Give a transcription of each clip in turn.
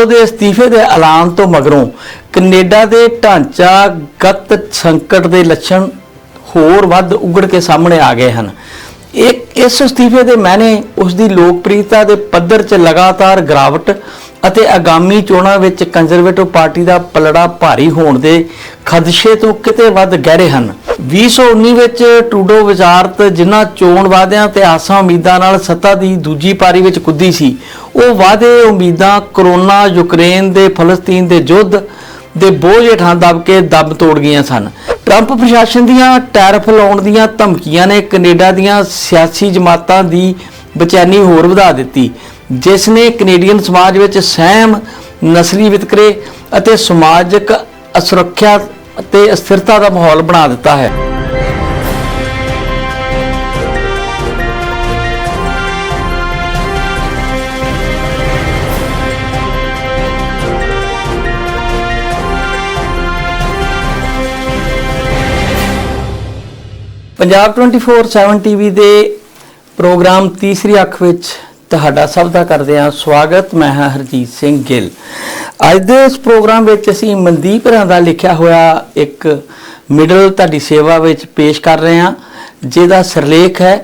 Trudeau ਦੇ ਅਸਤੀਫੇ ਦੇ ਐਲਾਨ ਤੋਂ ਮਗਰੋਂ ਕੈਨੇਡਾ ਦੇ ਢਾਂਚਾਗਤ ਸੰਕਟ ਦੇ ਲੱਛਣ ਹੋਰ ਵੱਧ ਉਗੜ ਕੇ ਸਾਹਮਣੇ ਆ ਗਏ ਹਨ। ਇੱਕ ਇਸ ਅਸਤੀਫੇ ਦੇ ਮਾਇਨੇ ਉਸ ਦੀ ਲੋਕਪ੍ਰਿਯਤਾ ਦੇ ਪੱਧਰ 'ਚ ਲਗਾਤਾਰ ਗਿਰਾਵਟ ਅਤੇ ਆਗਾਮੀ ਚੋਣਾਂ ਵਿੱਚ ਕੰਜ਼ਰਵੇਟਿਵ ਪਾਰਟੀ ਦਾ ਪਲੜਾ ਭਾਰੀ ਹੋਣ ਦੇ ਖਦਸ਼ੇ ਤੋਂ ਕਿਤੇ ਵੱਧ ਗਹਿਰੇ ਹਨ। 2019 ਵਿੱਚ ਟਰੂਡੋ ਵਿਚਾਰਤ ਜਿਨ੍ਹਾਂ ਚੋਣ ਵਾਅਦਿਆਂ ਤੇ ਆਸਾਂ ਉਮੀਦਾਂ ਨਾਲ ਸੱਤਾ ਦੀ ਦੂਜੀ ਪਾਰੀ ਵਿੱਚ ਕੁੱਦੀ ਸੀ, ਉਹ ਵਾਅਦੇ ਉਮੀਦਾਂ ਕਰੋਨਾ ਯੂਕਰੇਨ ਦੇ ਫਲਸਤੀਨ ਦੇ ਯੁੱਧ ਦੇ ਬੋਝ ਹੇਠਾਂ ਦਬ ਕੇ ਦਬ ਤੋੜ ਗਈਆਂ ਸਨ। ਟਰੰਪ ਪ੍ਰਸ਼ਾਸਨ ਦੀਆਂ ਟੈਰਫ ਲਾਉਣ ਦੀਆਂ ਧਮਕੀਆਂ ਨੇ ਕੈਨੇਡਾ ਦੀਆਂ ਸਿਆਸੀ ਜਮਾਤਾਂ ਦੀ ਬੇਚੈਨੀ ਹੋਰ ਵਧਾ ਦਿੱਤੀ, ਜਿਸ ਨੇ ਕੈਨੇਡੀਅਨ ਸਮਾਜ ਵਿੱਚ ਸਹਿਮ, ਨਸਲੀ ਵਿਤਕਰੇ ਅਤੇ ਸਮਾਜਿਕ ਅਸੁਰੱਖਿਆ ਅਤੇ ਅਸਥਿਰਤਾ ਦਾ ਮਾਹੌਲ ਬਣਾ ਦਿੱਤਾ ਹੈ। ਪੰਜਾਬ 24/7 ਟੀਵੀ ਦੇ ਪ੍ਰੋਗਰਾਮ ਤੀਸਰੀ ਅੱਖ ਵਿੱਚ ਤੁਹਾਡਾ ਸਭ ਦਾ ਕਰਦੇ ਹਾਂ ਸਵਾਗਤ। ਮੈਂ ਹਾਂ ਹਰਜੀਤ ਸਿੰਘ ਗਿੱਲ। ਅੱਜ ਦੇ ਇਸ ਪ੍ਰੋਗਰਾਮ ਵਿੱਚ ਅਸੀਂ ਮਨਦੀਪ ਰਾਂ ਲਿਖਿਆ ਹੋਇਆ ਇੱਕ ਮਿਡਲ ਤੁਹਾਡੀ ਸੇਵਾ ਵਿੱਚ ਪੇਸ਼ ਕਰ ਰਹੇ ਹਾਂ, ਜਿਹਦਾ ਸਿਰਲੇਖ ਹੈ,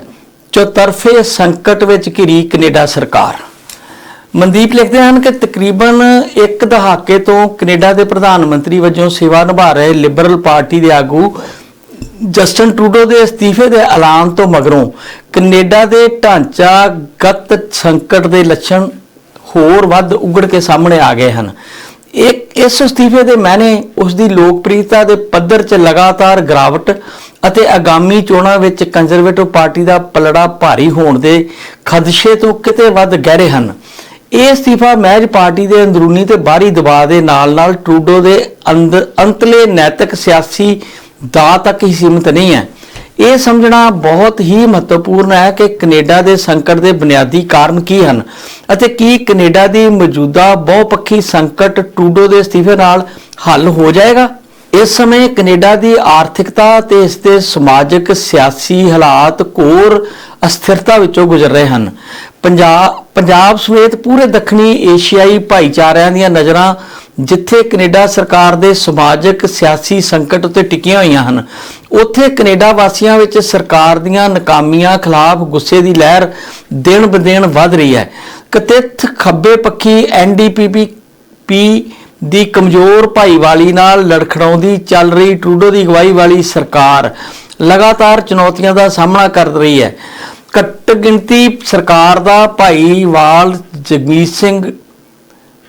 ਚੌਤਰਫੇ ਸੰਕਟ ਵਿੱਚ ਘਿਰੀ ਕੈਨੇਡਾ ਸਰਕਾਰ। ਮਨਦੀਪ ਲਿਖਦੇ ਹਨ ਕਿ ਤਕਰੀਬਨ ਇੱਕ ਦਹਾਕੇ ਤੋਂ ਕੈਨੇਡਾ ਦੇ ਪ੍ਰਧਾਨ ਮੰਤਰੀ ਵਜੋਂ ਸੇਵਾ ਨਿਭਾ ਰਹੇ ਲਿਬਰਲ ਪਾਰਟੀ ਦੇ ਆਗੂ ਜਸਟਨ ਟਰੂਡੋ ਦੇ ਅਸਤੀਫੇ ਦੇ ਐਲਾਨ ਤੋਂ ਮਗਰੋਂ ਕੈਨੇਡਾ ਦੇ ਢਾਂਚਾਗਤ ਸੰਕਟ ਦੇ ਲੱਛਣ ਹੋਰ ਵੱਧ ਉਗੜ ਕੇ ਸਾਹਮਣੇ ਆ ਗਏ ਹਨ। ਇੱਕ ਇਸ ਅਸਤੀਫੇ ਦੇ ਮਾਇਨੇ ਉਸ ਦੀ ਲੋਕਪ੍ਰਿਯਤਾ ਦੇ ਪੱਧਰ 'ਚ ਲਗਾਤਾਰ ਗਿਰਾਵਟ ਅਤੇ ਆਗਾਮੀ ਚੋਣਾਂ ਵਿੱਚ ਕੰਜ਼ਰਵੇਟਿਵ ਪਾਰਟੀ ਦਾ ਪਲੜਾ ਭਾਰੀ ਹੋਣ ਦੇ ਖਦਸ਼ੇ ਤੋਂ ਕਿਤੇ ਵੱਧ ਗਹਿਰੇ ਹਨ। ਇਹ ਅਸਤੀਫਾ ਮਹਿਜ ਪਾਰਟੀ ਦੇ ਅੰਦਰੂਨੀ ਤੇ ਬਾਹਰੀ ਦਬਾਅ ਦੇ ਨਾਲ-ਨਾਲ ਟਰੂਡੋ ਦੇ ਅੰਦ- ਅੰਤਲੇ ਨੈਤਿਕ ਸਿਆਸੀ ਦਾ ਤੱਕ ਹੀ ਸੀਮਿਤ ਨਹੀਂ ਹੈ। ਇਹ ਸਮਝਣਾ ਬਹੁਤ ਹੀ ਮਹੱਤਵਪੂਰਨ ਹੈ ਕਿ ਕੈਨੇਡਾ ਦੇ ਸੰਕਟ ਦੇ ਬੁਨਿਆਦੀ ਕਾਰਨ ਕੀ ਹਨ ਅਤੇ ਕੀ ਕੈਨੇਡਾ ਦੀ ਮੌਜੂਦਾ ਬਹੁਪੱਖੀ ਸੰਕਟ ਟੂਡੋ ਦੇ ਅਸਤੀਫੇ ਨਾਲ ਹੱਲ ਹੋ ਜਾਏਗਾ? ਇਸ ਸਮੇਂ ਕੈਨੇਡਾ ਦੀ ਆਰਥਿਕਤਾ ਤੇ ਇਸ ਦੇ ਸਮਾਜਿਕ ਸਿਆਸੀ ਹਾਲਾਤ ਘੋਰ ਅਸਥਿਰਤਾ ਵਿੱਚੋਂ ਗੁਜ਼ਰ ਰਹੇ ਹਨ। ਪੰਜਾਬ ਪੰਜਾਬ ਸਮੇਤ ਪੂਰੇ ਦੱਖਣੀ ਏਸ਼ੀਆਈ ਭਾਈਚਾਰਿਆਂ ਦੀਆਂ ਨਜ਼ਰਾਂ ਜਿੱਥੇ ਕੈਨੇਡਾ ਸਰਕਾਰ ਦੇ ਸਮਾਜਿਕ, ਸਿਆਸੀ ਸੰਕਟ ਉੱਤੇ ਟਿਕੀਆਂ ਹੋਈਆਂ ਹਨ, ਉੱਥੇ ਕੈਨੇਡਾ ਵਾਸੀਆਂ ਵਿੱਚ ਸਰਕਾਰ ਦੀਆਂ ਨਾਕਾਮੀਆਂ ਖਿਲਾਫ ਗੁੱਸੇ ਦੀ ਲਹਿਰ ਦਿਨ ਬਦਿਨ ਵੱਧ ਰਹੀ ਹੈ। ਕਥਿਤ ਖੱਬੇ ਪੱਖੀ ਐਨਡੀਪੀਪੀ ਪੀ ਦੀ ਕਮਜ਼ੋਰ ਭਾਈਵਾਲੀ ਨਾਲ ਲੜਖੜਾਉਂਦੀ ਚੱਲ ਰਹੀ ਟਰੂਡੋ ਦੀ ਅਗਵਾਈ ਵਾਲੀ ਸਰਕਾਰ ਲਗਾਤਾਰ ਚੁਣੌਤੀਆਂ ਦਾ ਸਾਹਮਣਾ ਕਰ ਰਹੀ ਹੈ। ਘੱਟ ਗਿਣਤੀ ਸਰਕਾਰ ਦਾ ਭਾਈਵਾਲ ਜਗਮੀਤ ਸਿੰਘ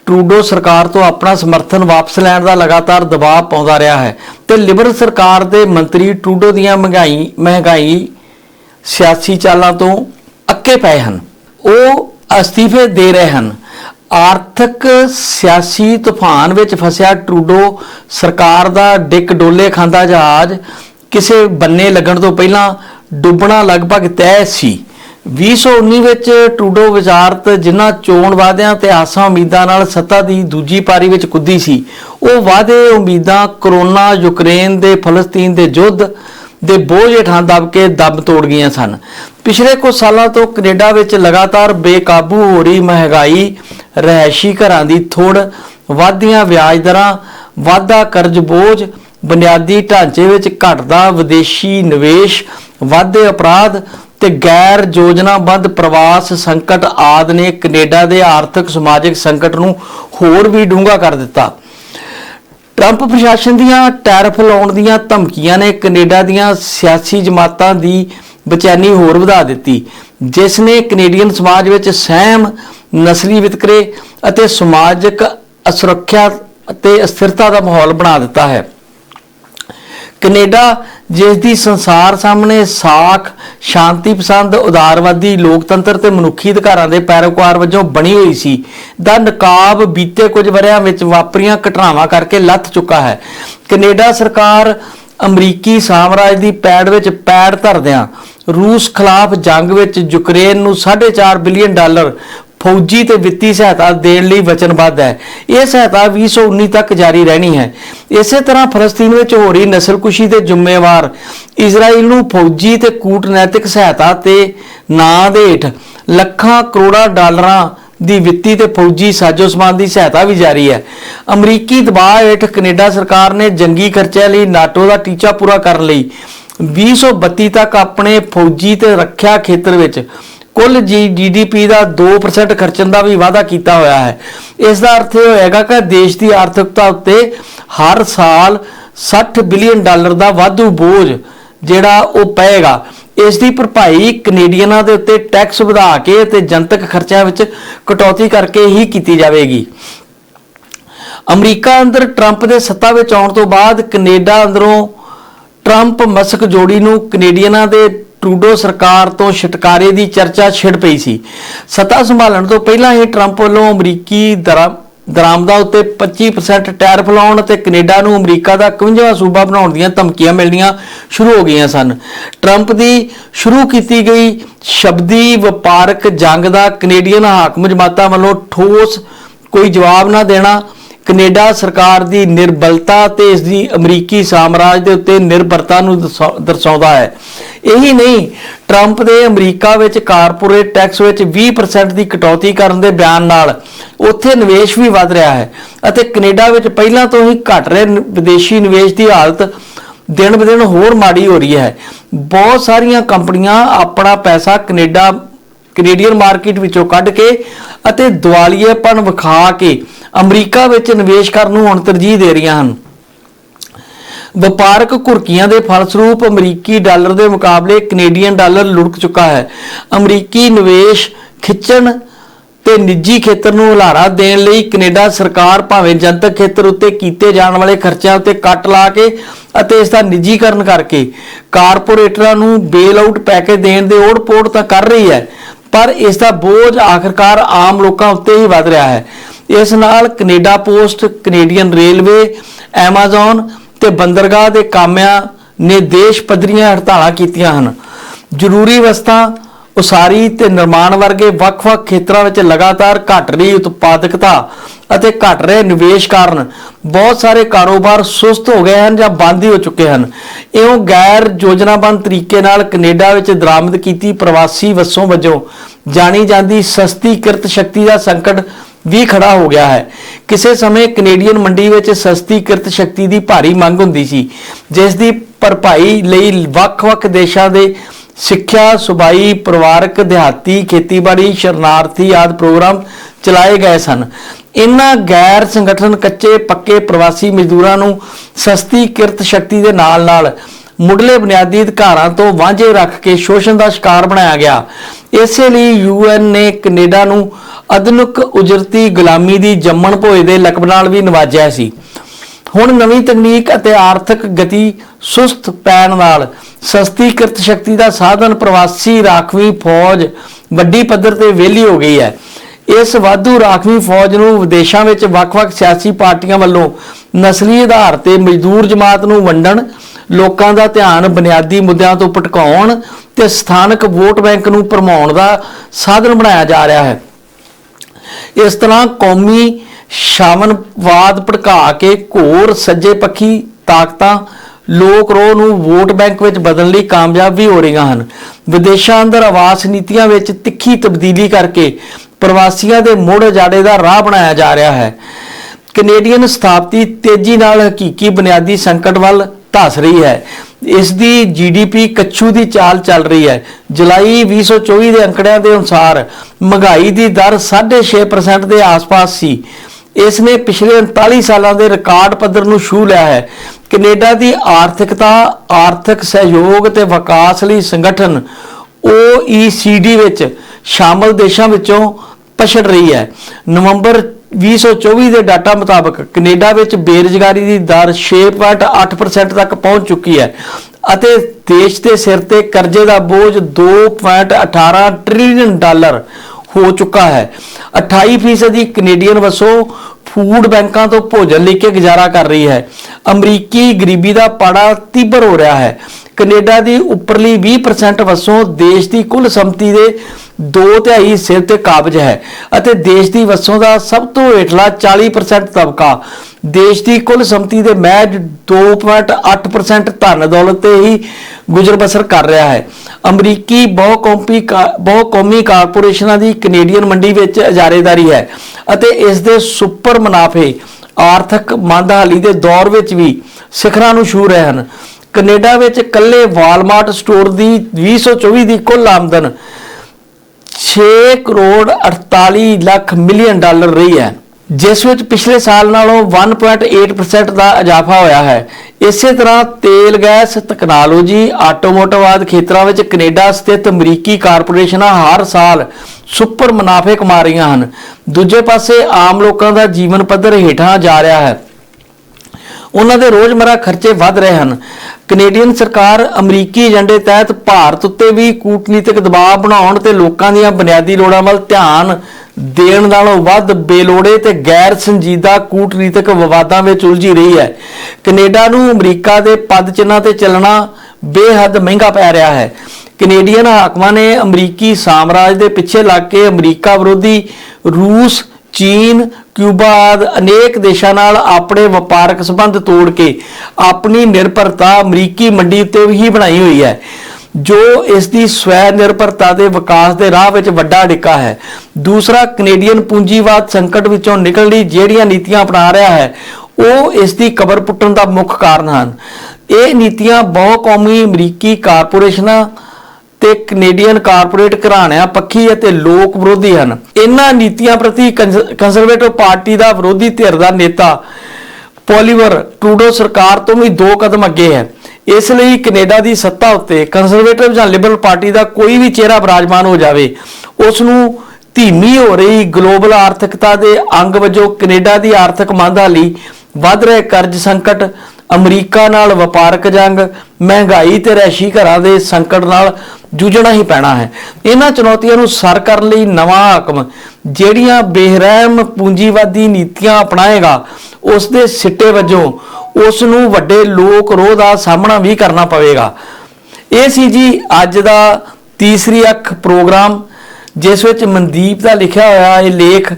ਟਰੂਡੋ ਸਰਕਾਰ ਤੋਂ ਆਪਣਾ ਸਮਰਥਨ ਵਾਪਸ ਲੈਣ ਦਾ ਲਗਾਤਾਰ ਦਬਾਅ ਪਾਉਂਦਾ ਰਿਹਾ ਹੈ ਤੇ ਲਿਬਰਲ ਸਰਕਾਰ ਦੇ ਮੰਤਰੀ ਟਰੂਡੋ ਦੀਆਂ ਮਹਿੰਗਾਈ ਮਹਿੰਗਾਈ ਸਿਆਸੀ ਚਾਲਾਂ ਤੋਂ ਅੱਕੇ ਪਏ ਹਨ। ਉਹ ਅਸਤੀਫੇ ਦੇ ਰਹੇ ਹਨ। ਆਰਥਿਕ ਸਿਆਸੀ ਤੂਫਾਨ ਵਿੱਚ ਫਸਿਆ ਟਰੂਡੋ ਸਰਕਾਰ ਦਾ ਡਿੱਕ ਡੋਲੇ ਖਾਂਦਾ ਜਹਾਜ਼ ਕਿਸੇ ਬੰਨੇ ਲੱਗਣ ਤੋਂ ਪਹਿਲਾਂ ਡੁੱਬਣਾ ਲਗਭਗ ਤੈਅ ਸੀ। 2019 ਵਿੱਚ ਟੂਡੋ ਵਜ਼ਾਰਤ ਜਿਨ੍ਹਾਂ ਚੋਣ ਵਾਅਦਿਆਂ ਤੇ ਆਸਾਂ ਉਮੀਦਾਂ ਨਾਲ ਸੱਤਾ ਦੀ ਦੂਜੀ ਪਾਰੀ ਵਿੱਚ ਕੁੱਦੀ ਸੀ, ਉਹ ਵਾਅਦੇ ਉਮੀਦਾਂ ਕਰੋਨਾ, ਯੂਕਰੇਨ ਦੇ ਫਲਸਤੀਨ ਦੇ ਯੁੱਧ ਦੇ ਬੋਝ ਹੇਠਾਂ ਦਬ ਕੇ ਦਬ ਤੋੜ ਗਈਆਂ ਸਨ। ਪਿਛਲੇ ਕੁਝ ਸਾਲਾਂ ਤੋਂ ਕੈਨੇਡਾ ਵਿੱਚ ਲਗਾਤਾਰ ਬੇਕਾਬੂ ਹੋ ਰਹੀ ਮਹਿੰਗਾਈ ਰਹਿਸ਼ੀ ਘਰਾਂ ਦੀ ਥੋੜ ਵਾਧੀਆਂ ਵਿਆਜ ਦਰਾਂ, ਵਾਧਾ ਕਰਜ਼ ਬੋਝ ਬੁਨਿਆਦੀ ਢਾਂਚੇ ਵਿੱਚ ਘਟਦਾ ਵਿਦੇਸ਼ੀ ਨਿਵੇਸ਼, ਵਾਧੇ ਅਪਰਾਧ ਤੇ ਗੈਰ ਯੋਜਨਾਬੱਧ ਪ੍ਰਵਾਸ ਸੰਕਟ ਆਦ ਨੇ ਕੈਨੇਡਾ ਦੇ ਆਰਥਿਕ ਸਮਾਜਿਕ ਸੰਕਟ ਨੂੰ ਹੋਰ ਵੀ ਡੂੰਘਾ ਕਰ ਦਿੱਤਾ। ਟਰੰਪ ਪ੍ਰਸ਼ਾਸਨ ਦੀਆਂ ਟੈਰਫ ਲਾਉਣ ਦੀਆਂ ਧਮਕੀਆਂ ਨੇ ਕੈਨੇਡਾ ਦੀਆਂ ਸਿਆਸੀ ਜਮਾਤਾਂ ਦੀ ਬੇਚੈਨੀ ਹੋਰ ਵਧਾ ਦਿੱਤੀ, ਜਿਸ ਨੇ ਕੈਨੇਡੀਅਨ ਸਮਾਜ ਵਿੱਚ ਸਹਿਮ, ਨਸਲੀ ਵਿਤਕਰੇ ਅਤੇ ਸਮਾਜਿਕ ਅਸੁਰੱਖਿਆ ਅਤੇ ਅਸਥਿਰਤਾ ਦਾ ਮਾਹੌਲ ਬਣਾ ਦਿੱਤਾ ਹੈ। ਕੈਨੇਡਾ ਜਿਸ ਦੀ ਸੰਸਾਰ ਸਾਹਮਣੇ ਸਾਖ, ਸ਼ਾਂਤੀ ਪਸੰਦ, ਉਦਾਰਵਾਦੀ, ਲੋਕਤੰਤਰ ਤੇ ਮਨੁੱਖੀ ਅਧਿਕਾਰਾਂ ਦੇ ਪੈਰੋਕਾਰ ਵਜੋਂ ਬਣੀ ਹੋਈ ਸੀ, ਦਾ ਨਕਾਬ ਬੀਤੇ ਕੁਝ ਵਰਿਆਂ ਵਿੱਚ ਵਾਪਰੀਆਂ ਘਟਨਾਵਾਂ ਕਰਕੇ ਲੱਥ ਚੁੱਕਾ ਹੈ। ਕੈਨੇਡਾ ਸਰਕਾਰ ਅਮਰੀਕੀ ਸਾਮਰਾਜ ਦੀ ਪੈੜ ਵਿੱਚ ਪੈੜ ਧਰਦਿਆਂ ਰੂਸ ਖਿਲਾਫ ਜੰਗ ਵਿੱਚ ਯੂਕਰੇਨ ਨੂੰ 4.5 ਬਿਲੀਅਨ ਡਾਲਰ ਫੌਜੀ ਤੇ ਵਿੱਤੀ ਸਹਾਇਤਾ ਦੇਣ ਲਈ ਵਚਨਬੱਧ ਹੈ। ਇਹ ਸਹਾਇਤਾ 2019 ਤੱਕ ਜਾਰੀ ਰਹਿਣੀ ਹੈ। ਇਸੇ ਤਰ੍ਹਾਂ ਫਲਸਤੀਨ ਵਿੱਚ ਹੋ ਰਹੀ ਨਸਲਕੁਸ਼ੀ ਦੇ ਜ਼ਿੰਮੇਵਾਰ ਇਜ਼ਰਾਈਲ ਨੂੰ ਫੌਜੀ ਤੇ ਕੂਟਨੈਤਿਕ ਸਹਾਇਤਾ ਤੇ ਨਾਂ ਦੇ ਹੇਠ ਲੱਖਾਂ ਕਰੋੜਾਂ ਡਾਲਰਾਂ ਦੀ ਵਿੱਤੀ ਤੇ ਫੌਜੀ ਸਾਜੋ ਸਮਾਨ ਦੀ ਸਹਾਇਤਾ ਵੀ ਜਾਰੀ ਹੈ। ਅਮਰੀਕੀ ਦਬਾਅ ਹੇਠ ਕੈਨੇਡਾ ਸਰਕਾਰ ਨੇ ਜੰਗੀ ਖਰਚਿਆਂ ਲਈ ਨਾਟੋ ਦਾ ਟੀਚਾ ਪੂਰਾ ਕਰਨ ਲਈ 2032 ਤੱਕ ਆਪਣੇ ਫੌਜੀ ਤੇ ਰੱਖਿਆ ਖੇਤਰ ਵਿੱਚ ਕੁੱਲ ਜੀ ਜੀਡੀਪੀ ਦਾ 2% ਖਰਚਣ ਦਾ ਵੀ ਵਾਅਦਾ ਕੀਤਾ ਹੋਇਆ ਹੈ। ਇਸ ਦਾ ਅਰਥ ਇਹ ਹੋਏਗਾ ਕਿ ਦੇਸ਼ ਦੀ ਆਰਥਿਕਤਾ ਉੱਤੇ ਹਰ ਸਾਲ 60 ਬਿਲੀਅਨ ਡਾਲਰ ਦਾ ਵਾਧੂ ਬੋਝ ਜਿਹੜਾ ਉਹ ਪਏਗਾ। ਇਸ ਦੀ ਭਰਪਾਈ ਕੈਨੇਡੀਅਨਾਂ ਦੇ ਉੱਤੇ ਟੈਕਸ ਵਧਾ ਕੇ ਤੇ ਜਨਤਕ ਖਰਚਿਆਂ ਵਿੱਚ ਕਟੌਤੀ ਕਰਕੇ ਹੀ ਕੀਤੀ ਜਾਵੇਗੀ। ਅਮਰੀਕਾ ਅੰਦਰ ਟਰੰਪ ਦੇ ਸੱਤਾ ਵਿੱਚ ਆਉਣ ਤੋਂ ਬਾਅਦ ਕੈਨੇਡਾ ਅੰਦਰੋਂ ਟਰੰਪ ਮਸਕ ਜੋੜੀ ਨੂੰ ਕੈਨੇਡੀਅਨਾਂ ਦੇ ਟਰੂਡੋ ਸਰਕਾਰ ਤੋਂ ਛੁਟਕਾਰੇ ਦੀ ਚਰਚਾ ਛਿੜ ਪਈ ਸੀ। ਸੱਤਾ ਸੰਭਾਲਣ ਤੋਂ ਪਹਿਲਾਂ ਹੀ ਟਰੰਪ ਵੱਲੋਂ ਅਮਰੀਕੀ ਦਰਾਂ, ਦਰਾਮਦਾਂ ਉੱਤੇ 25% ਟੈਰਿਫ ਲਾਉਣ ਅਤੇ ਕੈਨੇਡਾ ਨੂੰ ਅਮਰੀਕਾ ਦਾ 51ਵਾਂ ਸੂਬਾ ਬਣਾਉਣ ਦੀਆਂ ਧਮਕੀਆਂ ਮਿਲਣੀਆਂ ਸ਼ੁਰੂ ਹੋ ਗਈਆਂ ਸਨ। ਟਰੰਪ ਦੀ ਸ਼ੁਰੂ ਕੀਤੀ ਗਈ ਸ਼ਬਦੀ ਵਪਾਰਕ ਜੰਗ ਦਾ ਕੈਨੇਡੀਅਨ ਹਾਕਮ ਜਮਾਤਾਂ ਵੱਲੋਂ ਠੋਸ ਕੋਈ ਜਵਾਬ ਨਾ ਦੇਣਾ ਕੈਨੇਡਾ ਸਰਕਾਰ ਦੀ ਨਿਰਬਲਤਾ ਤੇ ਇਸ ਦੀ ਅਮਰੀਕੀ ਸਾਮਰਾਜ ਦੇ ਉੱਤੇ ਨਿਰਭਰਤਾ ਨੂੰ ਦਰਸਾ- ਦਰਸਾਉਂਦਾ ਹੈ। ਇਹੀ ਨਹੀਂ, ਟਰੰਪ ਦੇ ਅਮਰੀਕਾ ਵਿੱਚ ਕਾਰਪੋਰੇਟ ਟੈਕਸ ਵਿੱਚ 20% ਦੀ ਕਟੌਤੀ ਕਰਨ ਦੇ ਬਿਆਨ ਨਾਲ ਉੱਥੇ ਨਿਵੇਸ਼ ਵੀ ਵਧ ਰਿਹਾ ਹੈ ਅਤੇ ਕੈਨੇਡਾ ਵਿੱਚ ਪਹਿਲਾਂ ਤੋਂ ਹੀ ਘਟ ਰਹੇ ਵਿਦੇਸ਼ੀ ਨਿਵੇਸ਼ ਦੀ ਹਾਲਤ ਦਿਨ ਬਦਿਨ ਹੋਰ ਮਾੜੀ ਹੋ ਰਹੀ ਹੈ। ਬਹੁਤ ਸਾਰੀਆਂ ਕੰਪਨੀਆਂ ਆਪਣਾ ਪੈਸਾ ਕੈਨੇਡਾ, ਕੈਨੇਡੀਅਨ ਮਾਰਕੀਟ ਵਿੱਚੋਂ ਕੱਢ ਕੇ ਅਤੇ ਦਿਵਾਲੀਏਪਣ ਵਿਖਾ ਕੇ ਅਮਰੀਕਾ ਵਿੱਚ ਨਿਵੇਸ਼ ਕਰਨ ਨੂੰ ਹੁਣ ਤਰਜੀਹ ਦੇ ਰਹੀਆਂ ਹਨ। ਵਪਾਰਕ ਕੁਰਕੀਆਂ ਦੇ ਫਲਸਰੂਪ ਅਮਰੀਕੀ ਡਾਲਰ ਦੇ ਮੁਕਾਬਲੇ ਕੈਨੇਡੀਅਨ ਡਾਲਰ ਲੁੜਕ ਚੁੱਕਾ ਹੈ। ਅਮਰੀਕੀ ਨਿਵੇਸ਼ ਖਿੱਚਣ ਤੇ ਨਿੱਜੀ ਖੇਤਰ ਨੂੰ ਹੁਲਾਰਾ ਦੇਣ ਲਈ ਕੈਨੇਡਾ ਸਰਕਾਰ ਭਾਵੇਂ ਜਨਤਕ ਖੇਤਰ ਉੱਤੇ ਕੀਤੇ ਜਾਣ ਵਾਲੇ ਖਰਚਿਆਂ ਉੱਤੇ ਕੱਟ ਲਾ ਕੇ ਅਤੇ ਇਸ ਦਾ ਨਿੱਜੀਕਰਨ ਕਰਕੇ ਕਾਰਪੋਰੇਟਰਾਂ ਨੂੰ ਬੇਲ ਆਊਟ ਪੈਕੇਜ ਦੇਣ ਦੇ ਓੜ-ਪੋੜ ਤਾਂ ਕਰ ਰਹੀ ਹੈ, ਪਰ ਇਸ ਦਾ ਬੋਝ ਆਖਰਕਾਰ ਆਮ ਲੋਕਾਂ ਉੱਤੇ ਹੀ ਵੱਧ ਰਿਹਾ ਹੈ। ਇਸ ਨਾਲ Canada post, Canadian railway, Amazon ਤੇ ਬੰਦਰਗਾਹ ਦੇ ਕਾਮਿਆਂ ਨੇ ਦੇਸ਼ ਪੱਧਰੀਆਂ ਹੜਤਾਲਾਂ ਕੀਤੀਆਂ ਹਨ। ਜ਼ਰੂਰੀ ਵਸਤਾਂ, ਉਸਾਰੀ ਤੇ ਨਿਰਮਾਣ ਵਰਗੇ ਵੱਖ-ਵੱਖ ਖੇਤਰਾਂ ਵਿੱਚ ਲਗਾਤਾਰ ਘਟ ਰਹੀ ਉਤਪਾਦਕਤਾ ਅਤੇ ਘਟ ਰਹੇ ਨਿਵੇਸ਼ ਕਾਰਨ ਬਹੁਤ ਸਾਰੇ ਕਾਰੋਬਾਰ ਸੁਸਤ ਹੋ ਗਏ ਹਨ ਜਾਂ ਬੰਦ ਹੀ ਹੋ ਚੁੱਕੇ ਹਨ। ਇਉਂ ਗੈਰ ਯੋਜਨਾਬੰਦ ਤਰੀਕੇ ਨਾਲ ਕੈਨੇਡਾ ਵਿੱਚ ਦਰਾਮਦ ਕੀਤੀ ਪ੍ਰਵਾਸੀ ਵਸੋਂ ਵਜੋਂ ਜਾਣੀ ਜਾਂਦੀ ਸਸਤੀ ਕਿਰਤ ਸ਼ਕਤੀ ਦਾ ਸੰਕਟ ਵੀ ਖੜਾ ਹੋ ਗਿਆ ਹੈ। ਕਿਸੇ ਸਮੇਂ ਕੈਨੇਡੀਅਨ ਮੰਡੀ ਵਿੱਚ ਸਸਤੀ ਕਿਰਤ ਸ਼ਕਤੀ ਦੀ ਭਾਰੀ ਮੰਗ ਹੁੰਦੀ ਸੀ, ਜਿਸ ਦੀ ਭਰਪਾਈ ਲਈ ਵੱਖ-ਵੱਖ ਦੇਸ਼ਾਂ ਦੇ ਸਿੱਖਿਆ, ਸੁਬਾਈ, ਪਰਿਵਾਰਕ, ਦਿਹਾਤੀ, ਖੇਤੀਬਾੜੀ, ਸ਼ਰਨਾਰਥੀ ਆਦਿ ਪ੍ਰੋਗਰਾਮ ਚਲਾਏ ਗਏ ਸਨ। ਇਨ੍ਹਾਂ ਗੈਰ ਸੰਗਠਨ ਕੱਚੇ ਪੱਕੇ ਪ੍ਰਵਾਸੀ ਮਜ਼ਦੂਰਾਂ ਨੂੰ ਸਸਤੀ ਕਿਰਤ ਸ਼ਕਤੀ ਦੇ ਨਾਲ-ਨਾਲ ਮੁੱਢਲੇ ਬੁਨਿਆਦੀ ਅਧਿਕਾਰਾਂ ਤੋਂ ਵਾਂਝੇ ਰੱਖ ਕੇ ਸ਼ੋਸ਼ਣ ਦਾ ਸ਼ਿਕਾਰ ਬਣਾਇਆ ਗਿਆ। ਇਸੇ ਲਈ ਯੂਐਨ ਨੇ ਕੈਨੇਡਾ ਨੂੰ ਆਧੁਨਿਕ ਉਜਰਤੀ ਗੁਲਾਮੀ ਦੀ ਜੰਮਣ ਭੋਏ ਦੇ ਲਕਬ ਨਾਲ ਵੀ ਨਵਾਜਿਆ ਸੀ। ਹੁਣ ਨਵੀਂ ਤਕਨੀਕ ਅਤੇ ਆਰਥਿਕ ਗਤੀ ਸੁਸਤ ਪੈਣ ਨਾਲ ਸਸਤੀ ਕਿਰਤ ਸ਼ਕਤੀ ਦਾ ਸਾਧਨ ਪ੍ਰਵਾਸੀ ਰਾਖਵੀਂ ਫੌਜ ਵੱਡੀ ਪੱਧਰ ਤੇ ਵਿਹਲੀ ਹੋ ਗਈ ਹੈ। ਇਸ ਵਾਧੂ ਰਾਖਵੀ ਫੌਜ ਨੂੰ ਵਿਦੇਸ਼ਾਂ ਵਿੱਚ ਵੱਖ-ਵੱਖ ਸਿਆਸੀ ਪਾਰਟੀਆਂ ਵੱਲੋਂ ਨਸਲੀ ਆਧਾਰ ਤੇ ਮਜ਼ਦੂਰ ਜਮਾਤ ਨੂੰ ਵੰਡਣ ਲੋਕਾਂ ਦਾ ਧਿਆਨ ਬੁਨਿਆਦੀ ਮੁੱਦਿਆਂ ਤੋਂ ਭਟਕਾਉਣ ਤੇ ਸਥਾਨਕ ਵੋਟ ਬੈਂਕ ਨੂੰ ਭਰਮਾਉਣ ਦਾ ਸਾਧਨ ਬਣਾਇਆ ਜਾ ਰਿਹਾ ਹੈ। ਇਸ ਤਰ੍ਹਾਂ ਕੌਮੀ ਸ਼ਾਮਨਵਾਦ ਭੜਕਾ ਕੇ ਘੋਰ ਸੱਜੇ ਪੱਖੀ ਤਾਕਤਾਂ ਲੋਕ ਰੋਹ ਨੂੰ ਵੋਟ ਬੈਂਕ ਵਿੱਚ ਬਦਲਣ ਲਈ ਕਾਮਯਾਬ ਵੀ ਹੋ ਰਹੀਆਂ ਹਨ। ਵਿਦੇਸ਼ਾਂ ਅੰਦਰ ਆਵਾਸ ਨੀਤੀਆਂ ਵਿੱਚ ਤਿੱਖੀ ਤਬਦੀਲੀ ਕਰਕੇ ਪ੍ਰਵਾਸੀਆਂ ਦੇ ਮੁੜ ਉਜਾੜੇ ਦਾ ਰਾਹ ਬਣਾਇਆ ਜਾ ਰਿਹਾ ਹੈ। ਕੈਨੇਡੀਅਨ ਸਥਾਪਤੀ ਤੇਜ਼ੀ ਨਾਲ ਹਕੀਕੀ ਬੁਨਿਆਦੀ ਸੰਕਟ ਵੱਲ ਧੱਸ ਰਹੀ ਹੈ। ਇਸ ਦੀ ਜੀਡੀਪੀ ਕੱਛੂ ਦੀ ਚਾਲ ਚੱਲ ਰਹੀ ਹੈ। ਜੁਲਾਈ 2024 ਦੇ ਅੰਕੜਿਆਂ ਦੇ ਅਨੁਸਾਰ ਮਹਿੰਗਾਈ ਦੀ ਦਰ 6.5% ਦੇ ਆਸ-ਪਾਸ ਸੀ। ਇਸ ਨੇ ਪਿਛਲੇ 39 ਸਾਲਾਂ ਦੇ ਰਿਕਾਰਡ ਪੱਧਰ ਨੂੰ ਛੂ ਲਿਆ ਹੈ। ਕੈਨੇਡਾ ਦੀ ਆਰਥਿਕਤਾ, ਆਰਥਿਕ ਸਹਿਯੋਗ ਤੇ ਵਿਕਾਸ ਲਈ ਸੰਗਠਨ OECD ਵਿੱਚ ਸ਼ਾਮਲ ਦੇਸ਼ਾਂ ਵਿੱਚੋਂ ਪਛੜ ਰਹੀ ਹੈ। ਨਵੰਬਰ 2024 ਦੇ ਡਾਟਾ ਮੁਤਾਬਕ ਕੈਨੇਡਾ ਵਿੱਚ ਬੇਰੁਜ਼ਗਾਰੀ ਦੀ ਦਰ 6.8% ਤੱਕ ਪਹੁੰਚ ਚੁੱਕੀ ਹੈ ਅਤੇ ਦੇਸ਼ ਦੇ ਸਿਰ ਤੇ ਕਰਜ਼ੇ ਦਾ ਬੋਝ 2.18 ਟ੍ਰਿਲੀਅਨ ਡਾਲਰ ਹੋ ਚੁੱਕਾ ਹੈ। 28% ਦੀ ਕੈਨੇਡੀਅਨ ਵਸੋਂ ਫੂਡ ਬੈਂਕਾਂ ਤੋਂ ਭੋਜਨ ਲੈ ਕੇ ਗੁਜ਼ਾਰਾ ਕਰ ਰਹੀ ਹੈ। ਅਮਰੀਕੀ ਗਰੀਬੀ ਦਾ ਪਾੜਾ ਤੀਬਰ ਹੋ ਰਿਹਾ ਹੈ। ਕੈਨੇਡਾ ਦੀ ਉੱਪਰਲੀ 20% ਵਸੋਂ ਦੇਸ਼ ਦੀ ਕੁੱਲ ਸੰਪਤੀ ਦੇ 2 ਤਿਹਾਈ ਸਿਰ ਤੇ ਕਾਬਜ ਹੈ ਅਤੇ ਦੇਸ਼ ਦੀ ਵਸੋਂ ਦਾ ਸਭ ਤੋਂ ਹੇਠਲਾ 40% ਤਬਕਾ। ਦੇਸ਼ ਦੀ ਕੁੱਲ ਸੰਪਤੀ ਦੇ ਮਹਿਜ 2.8% ਧਨ ਦੌਲਤ ਤੇ ਹੀ ਗੁਜ਼ਰ ਬਸਰ ਕਰ ਰਿਹਾ ਹੈ। ਅਮਰੀਕੀ ਬਹੁਕੌਮੀ ਕਾ- ਬਹੁਕੌਮੀ ਕਾਰਪੋਰੇਸ਼ਨਾਂ ਦੀ ਕੈਨੇਡੀਅਨ ਮੰਡੀ ਵਿੱਚ ਅਜ਼ਾਰੇਦਾਰੀ ਹੈ ਅਤੇ ਇਸ ਦੇ ਸੁਪਰ ਮੁਨਾਫੇ ਆਰਥਿਕ ਮੰਦਹਾਲੀ ਦੇ ਦੌਰ ਵਿੱਚ ਵੀ ਸਿਖਰਾਂ ਨੂੰ ਛੂ ਰਹੇ ਹਨ। ਕੈਨੇਡਾ ਵਿੱਚ ਇਕੱਲੇ ਵਾਲਮਾਰਟ ਸਟੋਰ ਦੀ 2024 ਦੀ ਕੁੱਲ ਆਮਦਨ 6 ਕਰੋੜ 48 ਲੱਖ ਮਿਲੀਅਨ ਡਾਲਰ ਰਹੀ ਹੈ। ਜਿਸ ਵਿੱਚ ਪਿਛਲੇ ਸਾਲ ਨਾਲੋਂ 1.8% ਦਾ ਇਜ਼ਾਫਾ ਹੋਇਆ ਹੈ। ਇਸੇ ਤਰ੍ਹਾਂ ਤੇਲ, ਗੈਸ, ਤਕਨਾਲੋਜੀ, ਆਟੋਮੋਟਿਵ ਆਦਿ ਖੇਤਰਾਂ ਵਿੱਚ ਕੈਨੇਡਾ ਸਥਿਤ ਅਮਰੀਕੀ ਕਾਰਪੋਰੇਸ਼ਨਾਂ ਹਰ ਸਾਲ ਸੁਪਰ ਮੁਨਾਫੇ ਕਮਾ ਰਹੀਆਂ ਹਨ। ਦੂਜੇ ਪਾਸੇ ਆਮ ਲੋਕਾਂ ਦਾ ਜੀਵਨ ਪੱਧਰ ਹੇਠਾਂ ਜਾ ਰਿਹਾ ਹੈ। ਉਹਨਾਂ ਦੇ ਰੋਜ਼ਮਰਾ ਖਰਚੇ ਵੱਧ ਰਹੇ ਹਨ। ਕੈਨੇਡੀਅਨ ਸਰਕਾਰ ਅਮਰੀਕੀ ਏਜੰਡੇ ਤਹਿਤ ਭਾਰਤ ਉੱਤੇ ਵੀ ਕੂਟਨੀਤਿਕ ਦਬਾਅ ਬਣਾਉਣ ਤੇ ਲੋਕਾਂ ਦੀਆਂ ਬੁਨਿਆਦੀ ਲੋੜਾਂ ਵੱਲ ਧਿਆਨ ਦੇਣ ਨਾਲੋਂ ਵੱਧ ਬੇਲੋੜੇ ਤੇ ਗੈਰ ਸੰਜੀਦਾ ਕੂਟਨੀਤਿਕ ਵਿਵਾਦਾਂ ਵਿੱਚ ਉਲਝੀ ਰਹੀ ਹੈ। ਕੈਨੇਡਾ ਨੂੰ ਅਮਰੀਕਾ ਦੇ ਪਦ ਚਿੰਨ੍ਹਾਂ ਤੇ ਚੱਲਣਾ ਬੇਹੱਦ ਮਹਿੰਗਾ ਪੈ ਰਿਹਾ ਹੈ। ਕੈਨੇਡੀਅਨ ਹਾਕਮਾਂ ਨੇ ਅਮਰੀਕੀ ਸਾਮਰਾਜ ਦੇ ਪਿੱਛੇ ਲੱਗ ਕੇ ਅਮਰੀਕਾ ਵਿਰੋਧੀ ਰੂਸ, ਚੀਨ, ਕਿਊਬਾ ਆਦਿ ਅਨੇਕ ਦੇਸ਼ਾਂ ਨਾਲ ਆਪਣੇ ਵਪਾਰਕ ਸੰਬੰਧ ਤੋੜ ਕੇ ਆਪਣੀ ਨਿਰਭਰਤਾ ਅਮਰੀਕੀ ਮੰਡੀ ਉੱਤੇ ਹੀ ਬਣਾਈ ਹੋਈ ਹੈ। ਜੋ ਇਸ ਦੀ ਸਵੈ ਨਿਰਭਰਤਾ ਦੇ ਵਿਕਾਸ ਦੇ ਰਾਹ ਵਿੱਚ ਵੱਡਾ ਅੜਿੱਕਾ ਹੈ। ਦੂਸਰਾ, ਕੈਨੇਡੀਅਨ ਪੂੰਜੀਵਾਦ ਸੰਕਟ ਵਿੱਚੋਂ ਨਿਕਲਣ ਲਈ ਜਿਹੜੀਆਂ ਨੀਤੀਆਂ ਅਪਣਾ ਰਿਹਾ ਹੈ, ਉਹ ਇਸ ਦੀ ਕਬਰ ਪੁੱਟਣ ਦਾ ਮੁੱਖ ਕਾਰਨ ਹਨ। ਇਹ ਨੀਤੀਆਂ ਬਹੁ ਕੌਮੀ ਅਮਰੀਕੀ ਕਾਰਪੋਰੇਸ਼ਨਾਂ ਤੇ ਕੈਨੇਡੀਅਨ ਕਾਰਪੋਰੇਟ ਘਰਾਣਿਆਂ ਪੱਖੀ ਅਤੇ ਲੋਕ ਵਿਰੋਧੀ ਹਨ। ਇਹਨਾਂ ਨੀਤੀਆਂ ਪ੍ਰਤੀ ਕੰਜ਼- ਕੰਜ਼ਰਵੇਟਿਵ ਪਾਰਟੀ ਦਾ ਵਿਰੋਧੀ ਧਿਰ ਦਾ ਨੇਤਾ ਪੋਲੀਵਰ ਟਰੂਡੋ ਸਰਕਾਰ ਤੋਂ ਵੀ ਦੋ ਕਦਮ ਅੱਗੇ ਹੈ। ਇਸ ਲਈ ਕੈਨੇਡਾ ਦੀ ਸੱਤਾ ਉੱਤੇ ਕੰਜ਼ਰਵੇਟਿਵ ਜਾਂ ਲਿਬਰਲ ਪਾਰਟੀ ਦਾ ਕੋਈ ਵੀ ਚਿਹਰਾ ਬਿਰਾਜਮਾਨ ਹੋ ਜਾਵੇ ਉਸ ਨੂੰ ਧੀਮੀ ਹੋ ਰਹੀ ਗਲੋਬਲ ਆਰਥਿਕਤਾ ਦੇ ਅੰਗ ਵਜੋਂ ਕੈਨੇਡਾ ਦੀ ਆਰਥਿਕ ਮੰਦਹਾਲੀ ਵੱਧ ਰਹੇ ਕਰਜ਼ ਸੰਕਟ, ਅਮਰੀਕਾ ਨਾਲ ਵਪਾਰਕ ਜੰਗ, ਮਹਿੰਗਾਈ ਤੇ ਰੈਸ਼ੀ ਘਰਾਂ ਦੇ ਸੰਕਟ ਨਾਲ ਜੂਝਣਾ ਹੀ ਪੈਣਾ ਹੈ। ਇਹਨਾਂ ਚੁਣੌਤੀਆਂ ਨੂੰ ਸਰ ਕਰਨ ਲਈ ਨਵਾਂ ਹਾਕਮ ਜਿਹੜੀਆਂ ਬੇਰਹਿਮ ਪੂੰਜੀਵਾਦੀ ਨੀਤੀਆਂ ਅਪਣਾਏਗਾ ਉਸ ਦੇ ਸਿੱਟੇ ਵਜੋਂ ਉਸ ਨੂੰ ਵੱਡੇ ਲੋਕ ਰੋਹ ਦਾ ਸਾਹਮਣਾ ਵੀ ਕਰਨਾ ਪਵੇਗਾ। ਇਹ ਸੀ ਜੀ ਅੱਜ ਦਾ ਤੀਸਰੀ ਅੱਖ ਪ੍ਰੋਗਰਾਮ, ਜਿਸ ਵਿੱਚ ਮਨਦੀਪ ਦਾ ਲਿਖਿਆ ਹੋਇਆ ਇਹ ਲੇਖ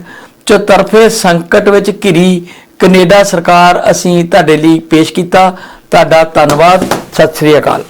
ਚੌਤਰਫੇ ਸੰਕਟ ਵਿੱਚ ਘਿਰੀ ਕੈਨੇਡਾ ਸਰਕਾਰ ਅਸੀਂ ਤੁਹਾਡੇ ਲਈ ਪੇਸ਼ ਕੀਤਾ। ਤੁਹਾਡਾ ਧੰਨਵਾਦ। ਸਤਿ ਸ੍ਰੀ ਅਕਾਲ।